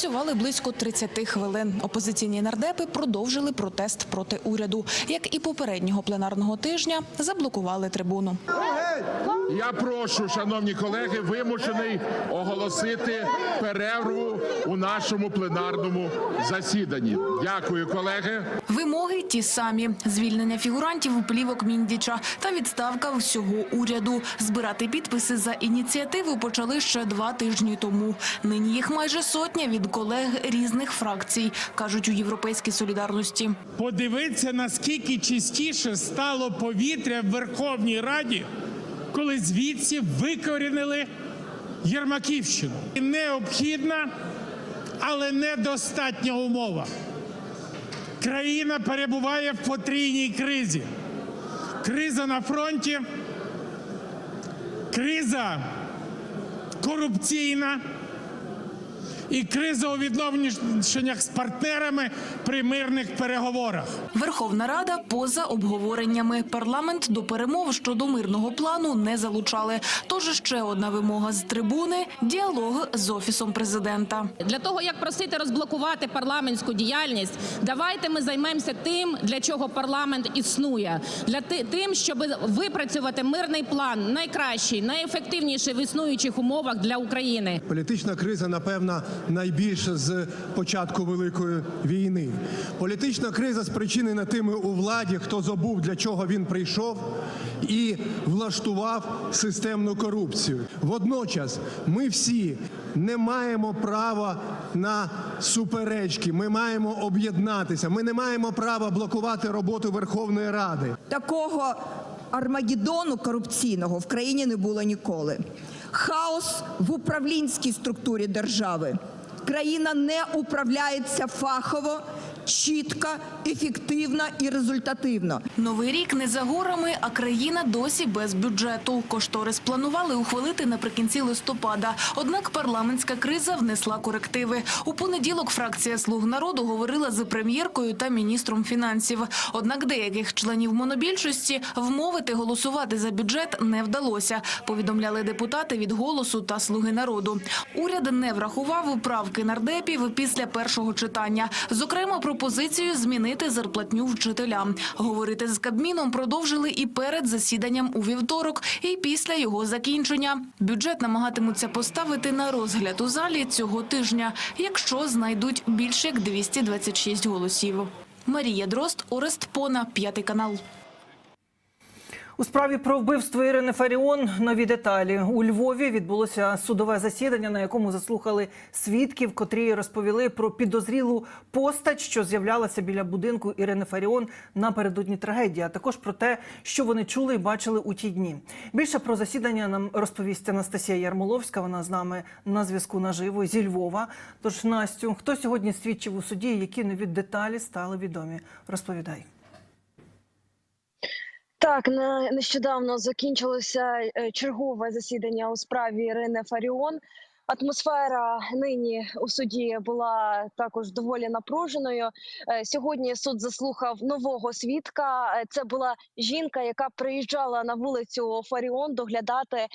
Працювали близько 30 хвилин. Опозиційні нардепи продовжили протест проти уряду. Як і попереднього пленарного тижня, заблокували трибуну. Я прошу, шановні колеги, вимушений оголосити перерву у нашому пленарному засіданні. Дякую, колеги. Вимоги ті самі: звільнення фігурантів у плівок Міндіча та відставка всього уряду. Збирати підписи за ініціативу почали ще два тижні тому. Нині їх майже сотня від колег різних фракцій, кажуть у Європейській солідарності. Подивіться, наскільки чистіше стало повітря в Верховній Раді, коли звідси викорінили Єрмаківщину. Необхідна, але недостатня умова. Країна перебуває в потрійній кризі. Криза на фронті, криза корупційна і криза у відношеннях з партнерами при мирних переговорах. Верховна Рада поза обговореннями. Парламент до перемов щодо мирного плану не залучали. Тож ще одна вимога з трибуни діалог з офісом президента. Для того як просити розблокувати парламентську діяльність, давайте ми займемося тим, для чого парламент існує, для тим, щоб випрацювати мирний план, найкращий, найефективніший в існуючих умовах для України. Політична криза, напевно, найбільша з початку великої війни. Політична криза спричинена тими у владі, хто забув для чого він прийшов і влаштував системну корупцію. Водночас, ми всі не маємо права на суперечки. Ми маємо об'єднатися. Ми не маємо права блокувати роботу Верховної Ради. Такого армагеддону корупційного в країні не було ніколи. Хаос в управлінській структурі держави. Країна не управляється фахово, чітко, ефективно і результативно. Новий рік не за горами, а країна досі без бюджету. Кошторис планували ухвалити наприкінці листопада. Однак парламентська криза внесла корективи. У понеділок фракція «Слуг народу» говорила з прем'єркою та міністром фінансів. Однак деяких членів монобільшості вмовити голосувати за бюджет не вдалося, повідомляли депутати від «Голосу» та «Слуги народу». Уряд не врахував правки нардепів після першого читання. Зокрема, пропозицію змінити зарплатню вчителям. Говорити з Кабміном продовжили і перед засіданням у вівторок, і після його закінчення. Бюджет намагатимуться поставити на розгляд у залі цього тижня, якщо знайдуть більше як 226 голосів. Марія Дрозд, Орест Пона, п'ятий канал. У справі про вбивство Ірини Фаріон нові деталі у Львові відбулося судове засідання, на якому заслухали свідків, котрі розповіли про підозрілу постать, що з'являлася біля будинку Ірини Фаріон напередодні трагедії, а також про те, що вони чули і бачили у ті дні. Більше про засідання нам розповість Анастасія Ярмоловська. Вона з нами на зв'язку наживо зі Львова. Тож Настю, хто сьогодні свідчив у суді, які нові деталі стали відомі? Розповідай. Так, нещодавно закінчилося е, чергове засідання у справі Ірини Фаріон. Атмосфера нині у суді була також доволі напруженою. Е, Сьогодні суд заслухав нового свідка. Е, Це була жінка, яка приїжджала на вулицю Фаріон доглядати е,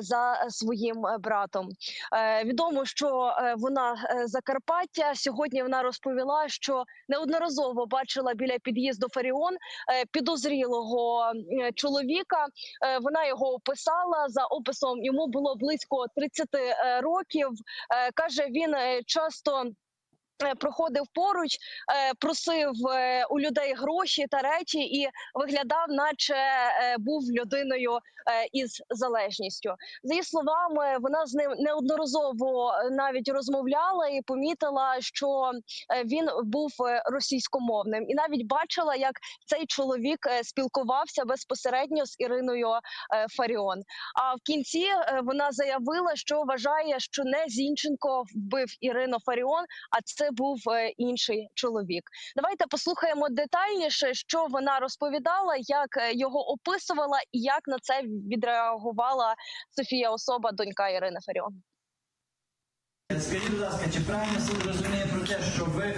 за своїм братом. Відомо, що вона Закарпаття. Сьогодні вона розповіла, що неодноразово бачила біля під'їзду Фаріон підозрілого чоловіка. Вона його описала за описом. Йому було близько 30 е, років. Е, Каже, він е, часто. Е, Проходив поруч, е, просив е, у людей гроші та речі, і виглядав, наче був людиною із залежністю. За її словами, вона з ним неодноразово навіть розмовляла і помітила, що він був російськомовним, і навіть бачила, як цей чоловік спілкувався безпосередньо з Іриною Фаріон. А в кінці вона заявила, що вважає, що не Зінченко вбив Ірину Фаріон, а це був е, інший чоловік. Давайте послухаємо детальніше, що вона розповідала, як е, його описувала, і як на це відреагувала Софія Особа, донька Ірини Фаріон. Скажіть, будь ласка, чи правильно суд розуміє про те, що ви е,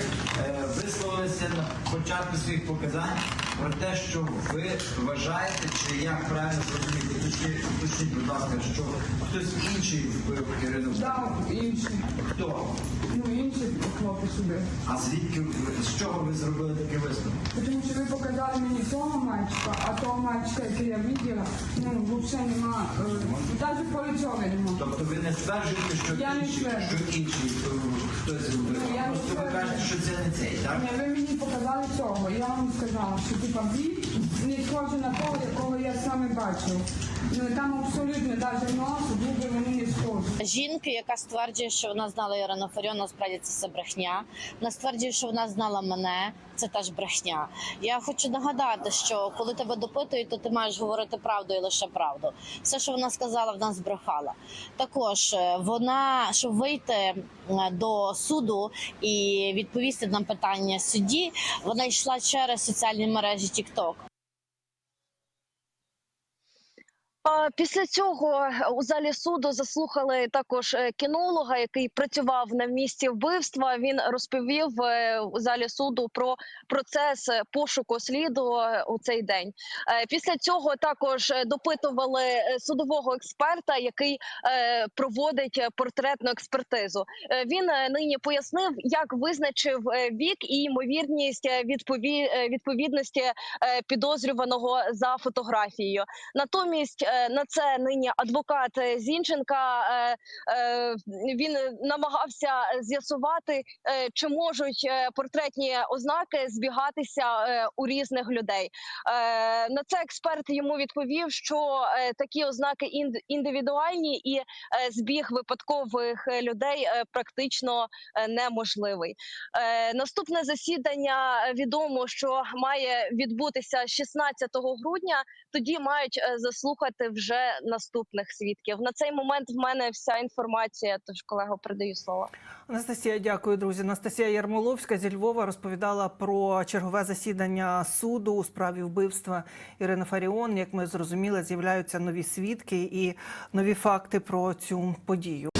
висловилися на початку своїх показань про те, що ви вважаєте, чи як правильно зрозуміти? Уточніть, уточніть, будь ласка, що хтось інший вбив Ірину? Так, інший. Хто? Ну, інший сюди. А звідки ви- з чого ви зробили такий висновок? Тому що ви показали мені того мальчика, а того мальчика, який я бачила, ну, взагалі нема, е, навіть по лицьові нема. Тобто ви не стверджуєте, що Я не інші, стверджую. Що інший е, хтось зробив. Ну, Просто ви кажете, що це не цей, так? Ні, ви мені показали цього. Я вам сказала, що типа він не схожий на того, якого я саме бачив. Ну там абсолютно навіть нос, губи вони не схожі. Жінки, яка стверджує, що вона знала Ірину Фаріон, насправді це все брехня. Вона стверджує, що вона знала мене. Це теж брехня. Я хочу нагадати, що коли тебе допитують, то ти маєш говорити правду і лише правду. Все, що вона сказала, вона збрехала. Також е, вона, щоб вийти е, до суду і відповісти на питання судді, вона йшла через соціальні мережі TikTok. А Після цього у залі суду заслухали також е, кінолога, який працював на місці вбивства. Він розповів е, у залі суду про процес е, пошуку сліду е, у цей день. Е, Після цього також е, допитували е, судового експерта, який е, проводить е, портретну експертизу. Е, Він е, нині пояснив, як визначив е, вік і ймовірність е, відпові- е, відповідності е, підозрюваного за фотографією. Натомість е, на це нині адвокат Зінченка е, е, він намагався з'ясувати, е, чи можуть портретні ознаки збігатися у різних людей. На це експерт йому відповів, що такі ознаки індивідуальні і збіг випадкових людей практично неможливий. Наступне засідання відомо, що має відбутися 16 грудня. Тоді мають заслухати вже наступних свідків. На цей момент в мене вся інформація. Тож колего передаю слово. Анастасія, дякую, друзі. Анастасія Ярмоловська зі Львова розповідала про чергове засідання суду у справі вбивства Ірини Фаріон. Як ми зрозуміли, з'являються нові свідки і нові факти про цю подію.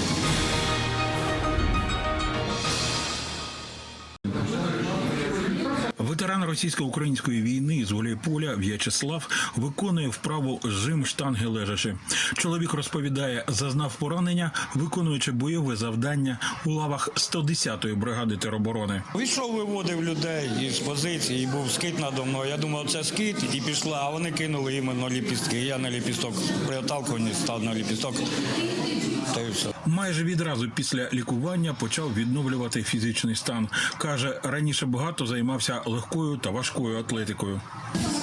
Ветеран російсько-української війни з Гуляйполя В'ячеслав виконує вправу жим штанги лежачи. Чоловік розповідає, зазнав поранення, виконуючи бойове завдання у лавах 110-ї бригади тероборони. Вийшов, виводив людей із позиції, і був скид надо мною. Я думав, це скид, і пішла, а вони кинули іменно ліпістки. Я на ліпісток при отталкуванні став на ліпісток. Та й все. Майже відразу після лікування почав відновлювати фізичний стан. каже, раніше багато займався легкою та важкою атлетикою.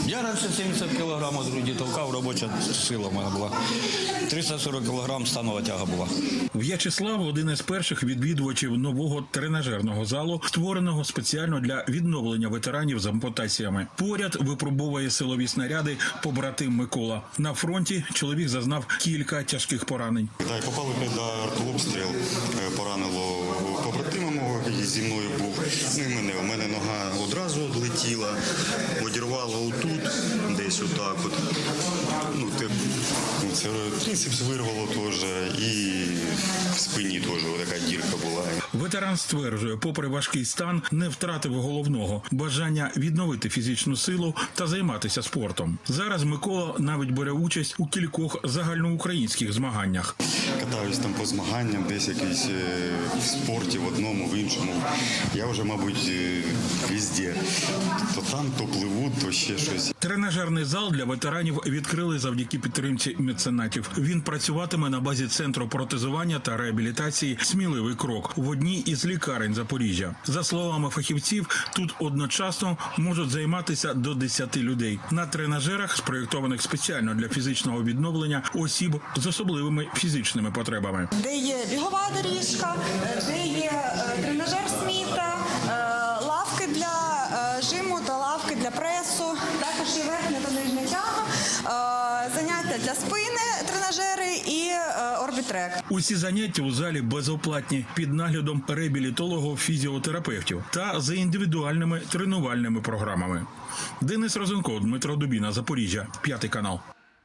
Я раніше 70 кг з груді толкав, робоча сила в мене була. 340 кг станова тяга була. В'ячеслав один із перших відвідувачів нового тренажерного залу, створеного спеціально для відновлення ветеранів з ампутаціями. Поряд випробовує силові снаряди побратим Микола. На фронті чоловік зазнав кілька тяжких поранень. Так, попали під артобстріл, е, поранило зі мною був. Ну і мене. У мене нога одразу летіла, одірвало отут, десь отак. От. Ну, ну, це трицепс вирвало теж, і в спині теж. Ветеран стверджує, попри важкий стан, не втратив головного бажання відновити фізичну силу та займатися спортом. Зараз Микола навіть бере участь у кількох загальноукраїнських змаганнях. Катаюсь там по змаганням, десь якийсь е, в спорті, в одному, в іншому. Я вже, мабуть, е, везде. То там, то пливу, то ще щось. Тренажерний зал для ветеранів відкрили завдяки підтримці меценатів. Він працюватиме на базі центру протезування та реабілітації Сміливий крок в одній із лікарень Запоріжжя. За словами фахівців, тут одночасно можуть займатися до 10 людей на тренажерах, спроєктованих спеціально для фізичного відновлення осіб з особливими фізичними потребами. де є бігова доріжка, де є е, тренажер Сміта, е, лавки для е, жиму та лавки для пресу, також є верхня та нижня тяга, заняття для спини, тренажери і е, трек. Усі заняття у залі безоплатні під наглядом реабілітологів фізіотерапевтів та за індивідуальними тренувальними програмами. Денис Розенков, Дмитро Дубіна, Запоріжжя, п'ятий канал.